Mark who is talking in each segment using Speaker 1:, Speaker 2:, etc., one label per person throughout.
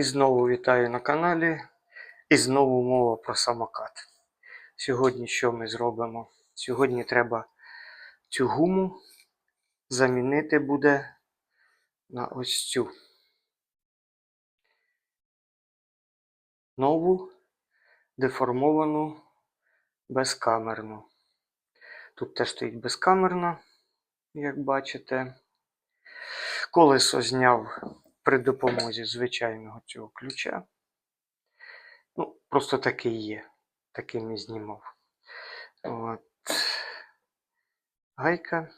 Speaker 1: І знову вітаю на каналі. І знову мова про самокат. Сьогодні що ми зробимо? Сьогодні треба цю гуму замінити буде на ось цю нову деформовану безкамерну. Тут теж стоїть безкамерна, як бачите. Колесо зняв при допомозі звичайного цього ключа. Ну, просто такий є. Таким і знімав. От. Гайка.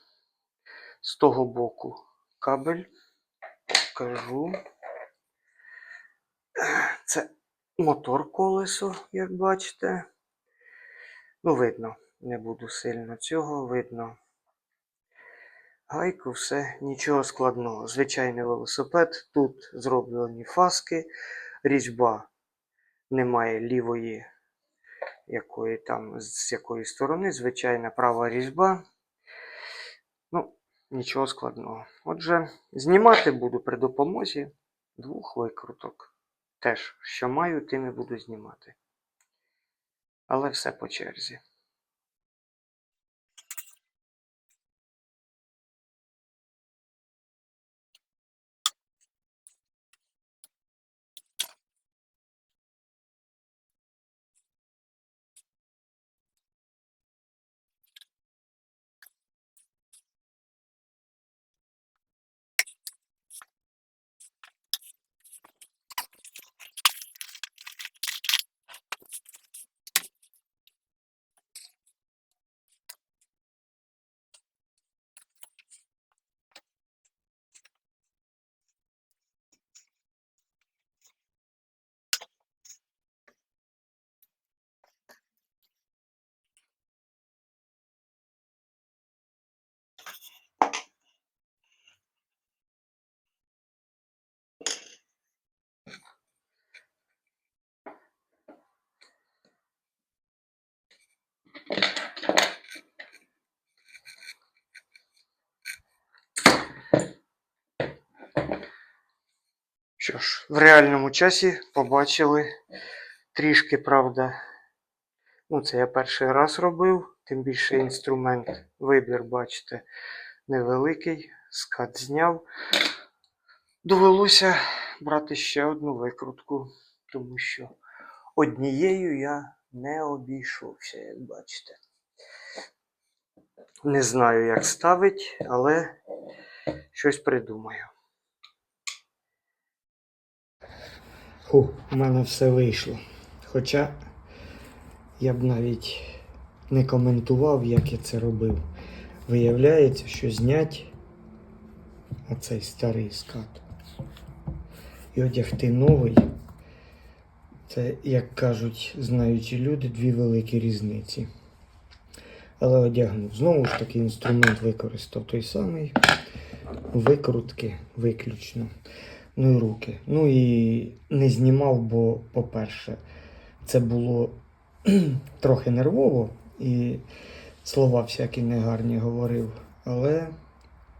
Speaker 1: З того боку кабель. Кажу. Це мотор колесо, як бачите. Ну, видно, не буду сильно цього, видно. Гайку, все, нічого складного. Звичайний велосипед. Тут зроблені фаски, різьба немає лівої, якої там, з якої сторони, звичайна права різьба. Ну, нічого складного. Отже, знімати буду при допомозі двох викруток. Теж, що маю, тим і буду знімати. Але все по черзі. Що ж, в реальному часі побачили трішки, правда. Ну, це я перший раз робив, тим більше інструмент, вибір, бачите, невеликий, скат зняв. Довелося брати ще одну викрутку, тому що однією я не обійшовся, як бачите. Не знаю, як ставить, але щось придумаю. Фу, у мене все вийшло. Хоча я б навіть не коментував, як я це робив. Виявляється, що знять оцей старий скат і одягти новий. Це, як кажуть, знаючі люди, дві великі різниці. Але одягнув. Знову ж таки, інструмент використав той самий. Викрутки виключно. Ну і руки. Ну і не знімав, бо, по-перше, це було трохи нервово і слова всякі негарні говорив, але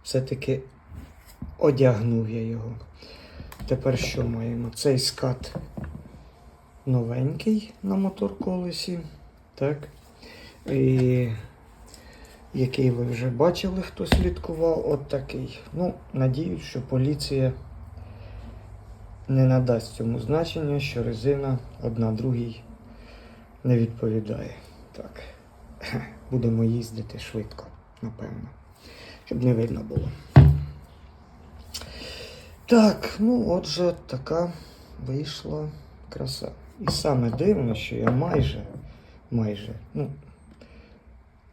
Speaker 1: все-таки одягнув я його. Тепер що маємо? Цей скат новенький на мотор колесі. Так. І який ви вже бачили, хто слідкував, от такий. Ну, надіюсь, що поліція не надасть цьому значення, що резина одна другій не відповідає. Так. Будемо їздити швидко, напевно. Щоб не видно було. Так, ну отже, така вийшла краса. І саме дивно, що я майже, майже, ну,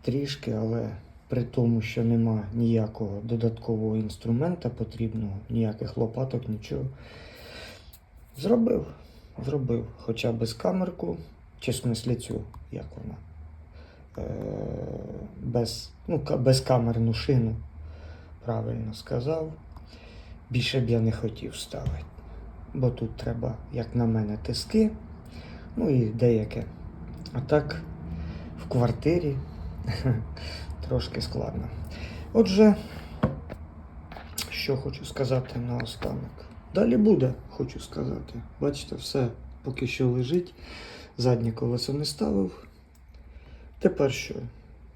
Speaker 1: трішки, але при тому, що нема ніякого додаткового інструмента потрібного, ніяких лопаток, нічого. Зробив. Зробив. Хоча без камерку, чи смислі цю, як вона. Е, без, ну, ка- безкамерну шину, правильно сказав. Більше б я не хотів ставити. Бо тут треба, як на мене, тиски, ну і деяке. А так, в квартирі трошки складно. Отже, що хочу сказати наостанок. Далі буде. хочу сказати. Бачите, все поки що лежить. Заднє колесо не ставив. Тепер що?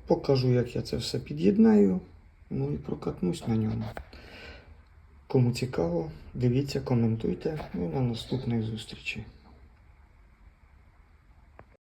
Speaker 1: Покажу, як я це все під'єднаю. Ну і прокатнусь на ньому. Кому цікаво, дивіться, коментуйте. Ну і на наступних зустрічі.